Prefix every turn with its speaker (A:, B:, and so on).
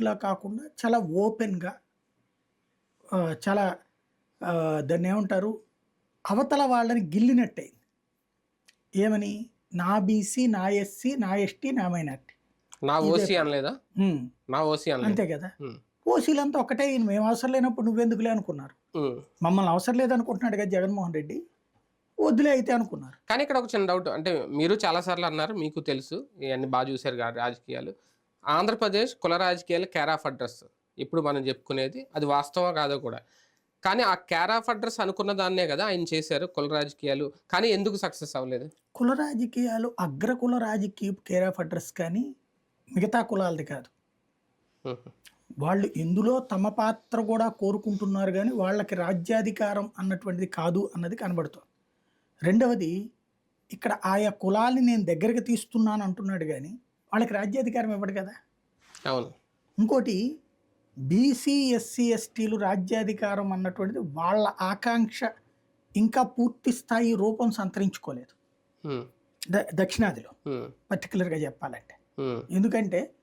A: ఇలా కాకుండా చాలా ఓపెన్గా చాలా దాన్ని ఏమంటారు? అవతల వాళ్ళని గిల్లినట్టయింది. ఏమని? నా బీసీ నా ఎస్సీ నా ఎస్టీ నా మైనార్టీ.
B: నా ఓసీ అనలేదా? నా ఓసీ
A: అంతే కదా? ఓసీలంతా ఒకటే మేము అవసరం లేనప్పుడు నువ్వెందుకులే అనుకున్నారు. మమ్మల్ని అవసరం లేదనుకుంటున్నాడు కదా జగన్మోహన్ రెడ్డి. వద్దులే అయితే అనుకున్నారు.
B: కానీ ఇక్కడ ఒక చిన్న డౌట్. అంటే మీరు చాలా సార్లు అన్నారు మీకు తెలుసు ఇవన్నీ బాగా చూశారు రాజకీయాలు. ఆంధ్రప్రదేశ్ కుల రాజకీయాలు కేర్ ఆఫ్ అడ్రస్ ఇప్పుడు మనం చెప్పుకునేది అది వాస్తవం కాదో కూడా. కానీ ఆ కేర్ ఆఫ్ అడ్రస్ అనుకున్న దాన్నే కదా ఆయన చేశారు కుల రాజకీయాలు. కానీ ఎందుకు సక్సెస్ అవ్వలేదు?
A: కుల రాజకీయాలు అగ్రకుల రాజకీయ కేర్ ఆఫ్ అడ్రస్ కానీ మిగతా కులాలది కాదు. వాళ్ళు ఇందులో తమ పాత్ర కూడా కోరుకుంటున్నారు కానీ వాళ్ళకి రాజ్యాధికారం అన్నటువంటిది కాదు అన్నది కనబడుతుంది. రెండవది ఇక్కడ ఆయా కులాల్ని నేను దగ్గరికి తీస్తున్నాను అంటున్నాడు కానీ వాళ్ళకి రాజ్యాధికారం ఇవ్వడు కదా.
B: అవును.
A: ఇంకోటి బీసీ ఎస్సీ ఎస్టీలు రాజ్యాధికారం అన్నటువంటిది వాళ్ళ ఆకాంక్ష ఇంకా పూర్తి స్థాయి రూపం సంతరించుకోలేదు. దక్షిణాదిలో పర్టికులర్గా చెప్పాలంటే. ఎందుకంటే